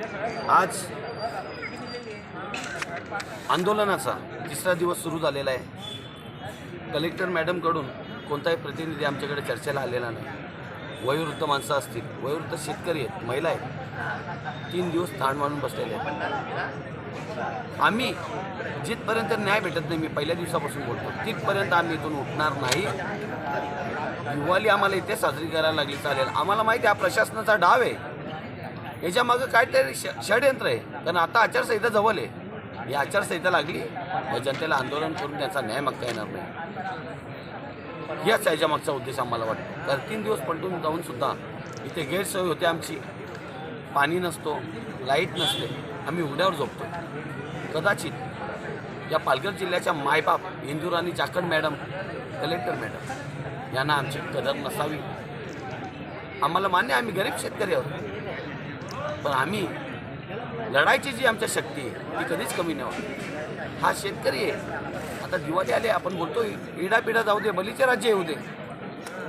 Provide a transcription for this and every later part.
आज आंदोलनाचा तिसरा दिवस सुरू झालेला आहे. कलेक्टर मॅडमकडून कोणताही प्रतिनिधी आमच्याकडे चर्चेला आलेला नाही. वयोवृद्ध माणसं असतील वयोवृद्ध शेतकरी आहेत महिला आहेत तीन दिवस ताण मारून बसलेले आहेत. आम्ही जिथपर्यंत न्याय भेटत नाही मी पहिल्या दिवसापासून बोलतो तिथपर्यंत आम्ही इथून उठणार नाही. दिवाळी आम्हाला इथे साजरी करायला लागली चालेल. आम्हाला माहिती आहे हा प्रशासनाचा डाव आहे. याच्या मागं काहीतरी ष षडयंत्र आहे. कारण आता आचारसंहिता जवळ आहे. ही आचारसंहिता लागली व जनतेला आंदोलन करून त्याचा न्याय मागता येणार नाही. याच याच्या मागचा उद्देश आम्हाला वाटतो. कारण तीन दिवस पलटून जाऊन सुद्धा इथे गैरसोय होते आमची. पाणी नसतो लाइट नसते. आम्ही उघड्यावर झोपतो. कदाचित या पालघर जिल्ह्याच्या मायबाप Indurani Chakan madam collector madam यांना आमची कदर नसावी. आम्हाला मान्य आम्ही गरीब शेतकरी आहोत. पण आम्ही लढायची जी आमच्या शक्ती आहे ती कधीच कमी नाही हा शेतकरी आहे. आता दिवाळी आले आपण बोलतो इडापिडा जाऊ दे बलीचे राज्य येऊ दे.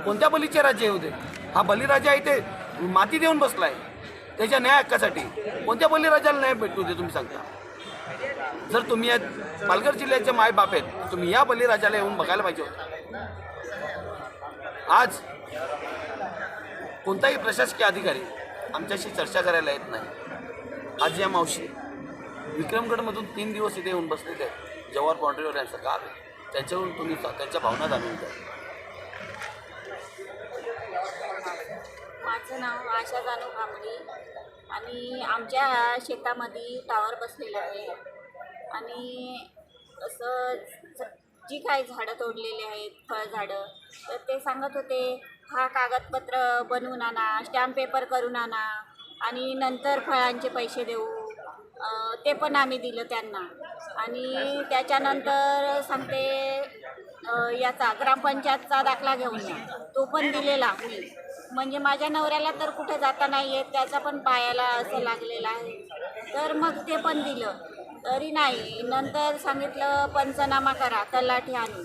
कोणत्या बलीचे राज्य येऊ दे? हा बलिराजा ते माती देऊन बसला आहे त्याच्या न्याय हक्कासाठी. कोणत्या बलिराजाला न्याय भेटू दे तुम्ही सांगता? जर तुम्ही या पालघर जिल्ह्याचे मायबाप आहेत तुम्ही या बलिराजाला येऊन बघायला पाहिजे होतं. आज कोणताही प्रशासकीय अधिकारी आमच्याशी चर्चा करायला येत नाही. आज या मावशी विक्रमगडमधून तीन दिवस इथे येऊन बसलेले आहेत. जवाहर बाँड्रीवर यांचं गाव आहे. त्यांच्याकडून तुम्ही त्यांच्या भावना जाणून घ्या. माझं नाव आशा जानू कांबळे. आणि आमच्या शेतामध्ये टावर बसलेला आहे. आणि असं जी काही झाडं तोडलेली आहेत फळझाडं तर ते सांगत होते हा कागदपत्र बनवून आणा स्टॅम्प पेपर करून आणा आणि नंतर फळांचे पैसे देऊ. ते पण आम्ही दिलं त्यांना. आणि त्याच्यानंतर सांगते याचा ग्रामपंचायतचा दाखला घेऊन या. तो पण दिलेला. मी म्हणजे माझ्या नवऱ्याला तर कुठे जाता नाही येत त्याचा पण पायाला असं लागलेलं आहे. तर मग ते पण दिलं. तरी नाही. नंतर सांगितलं पंचनामा करा तलाठी आणून.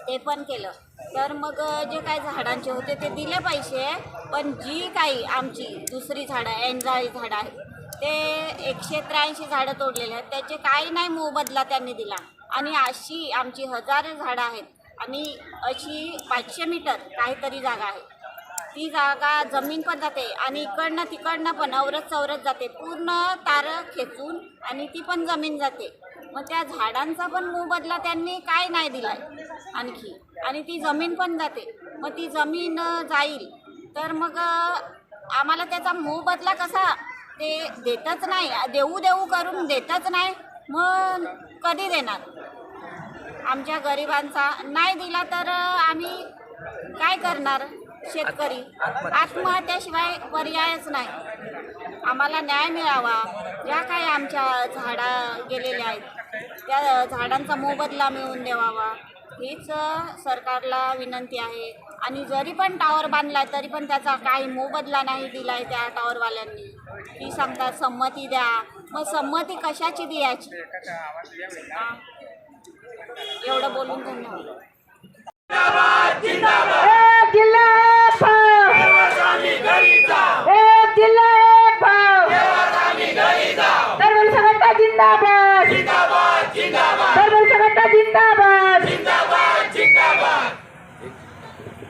ते पण केलं. तर मग जे काय झाडांचे होते ते दिले पैसे पण जी काही आमची दुसरी झाडं एंजाळी झाडं आहेत ते एकशे त्र्याऐंशी झाडं तोडलेले आहेत. त्याचे काही नाही मोबदला त्यांनी दिला. आणि अशी आमची हजार झाडं आहेत. आणि अशी पाचशे मीटर काहीतरी जागा आहे. ती जागा जमीन पण जाते आणि इकडनं तिकडनं पण औरत चौरत जाते. पूर्ण तारं खेचून आणि ती पण जमीन जाते. मग त्या झाडांचा पण मोबदला त्यांनी काय नाही दिला आणखी. आणि ती जमीन पण जाते. मग ती जमीन जाईल. तर मग आम्हाला त्याचा मोबदला कसा? ते देतच नाही. देऊ देऊ करून देतच नाही. मग कधी देणार? आमच्या गरिबांचा नाही दिला तर आम्ही काय करणार शेतकरी? आत्महत्याशिवाय पर्यायच नाही. आम्हाला न्याय मिळावा. ज्या काही आमच्या झाडा गेलेल्या आहेत. त्या झाडांचा मोबदला मिळवून द्यावा हीच सरकारला विनंती आहे. आणि जरी पण टावर बांधला तरी पण त्याचा काही मोबदला नाही दिलाय त्या टावरवाल्यांनी ती सांगतात संमती द्या. मग संमती कशाची द्यायची? एवढं बोलून धन्यवाद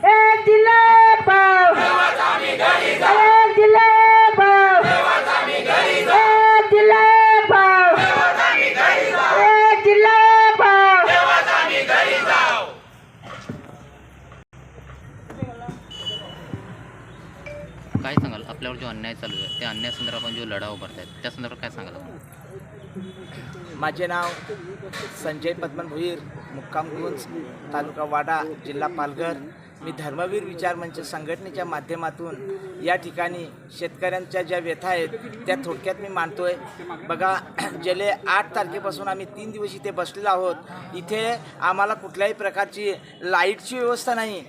एक जिल्हा एक जिल्हा धर्म एक जिल्हा एक जिल्हा काय सांगाल? आपल्यावर जो अन्याय चालू आहे त्या अन्याय संदर्भात जो लढा उभारतायत त्या संदर्भात काय सांगाल आपण? माझे नाव संजय पद्मन भुईर मुक्काम गुंज तालुका वाडा जिल्हा पालघर. मी धर्मवीर विचार मंच संघटनेच्या माध्यमातून या ठिकाणी शेतकऱ्यांच्या ज्या व्यथा आहेत त्या थोडक्यात मी मांडतोय. बघा गेले आठ तारखेपासून आम्ही तीन दिवस इथे बसलेलो आहोत. इथे आम्हाला कुठल्याही प्रकारची लाईटची व्यवस्था नाही.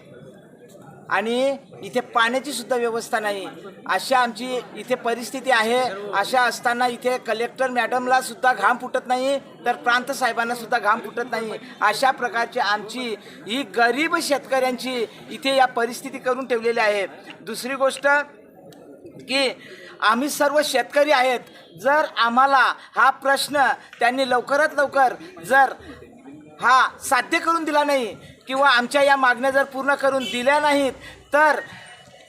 आणि इथे पाण्याची सुद्धा व्यवस्था नाही. अशा आमची इथे परिस्थिती आहे. अशा असताना इथे कलेक्टर मॅडमला सुद्धा घाम फुटत नाही तर प्रांत साहेबांना सुद्धा घाम फुटत नाही. अशा प्रकारची आमची ही गरीब शेतकऱ्यांची इथे या परिस्थिती करून ठेवलेली आहे. दुसरी गोष्ट की आम्ही सर्व शेतकरी आहेत. जर आम्हाला हा प्रश्न त्यांनी लवकरात लवकर जर हा साध्य करून दिला नाही किंवा आमच्या या मागण्या जर पूर्ण करून दिल्या नाहीत तर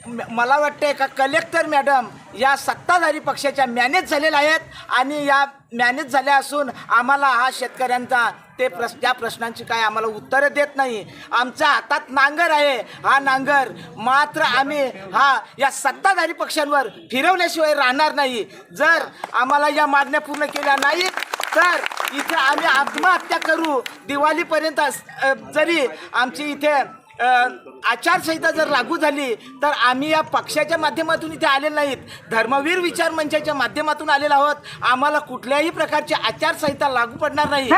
मला वाटतं का कलेक्टर मॅडम या सत्ताधारी पक्षाच्या मॅनेज झालेल्या आहेत आणि या मॅनेज झाल्या असून आम्हाला हा शेतकऱ्यांचा ते प्रश त्या प्रश्नांची काय आम्हाला उत्तरं देत नाही. आमच्या हातात नांगर आहे. हा नांगर मात्र आम्ही हा या सत्ताधारी पक्षांवर फिरवल्याशिवाय राहणार नाही. जर आम्हाला या मागण्या पूर्ण केल्या नाहीत तर इथे आम्ही आत्महत्या करू. दिवाळीपर्यंत जरी आमची इथे आचारसंहिता जर लागू झाली तर आम्ही या पक्षाच्या माध्यमातून इथे आले नाहीत. धर्मवीर विचार मंचाच्या माध्यमातून आलेलो आहोत. आम्हाला कुठल्याही प्रकारची आचारसंहिता लागू पडणार नाही.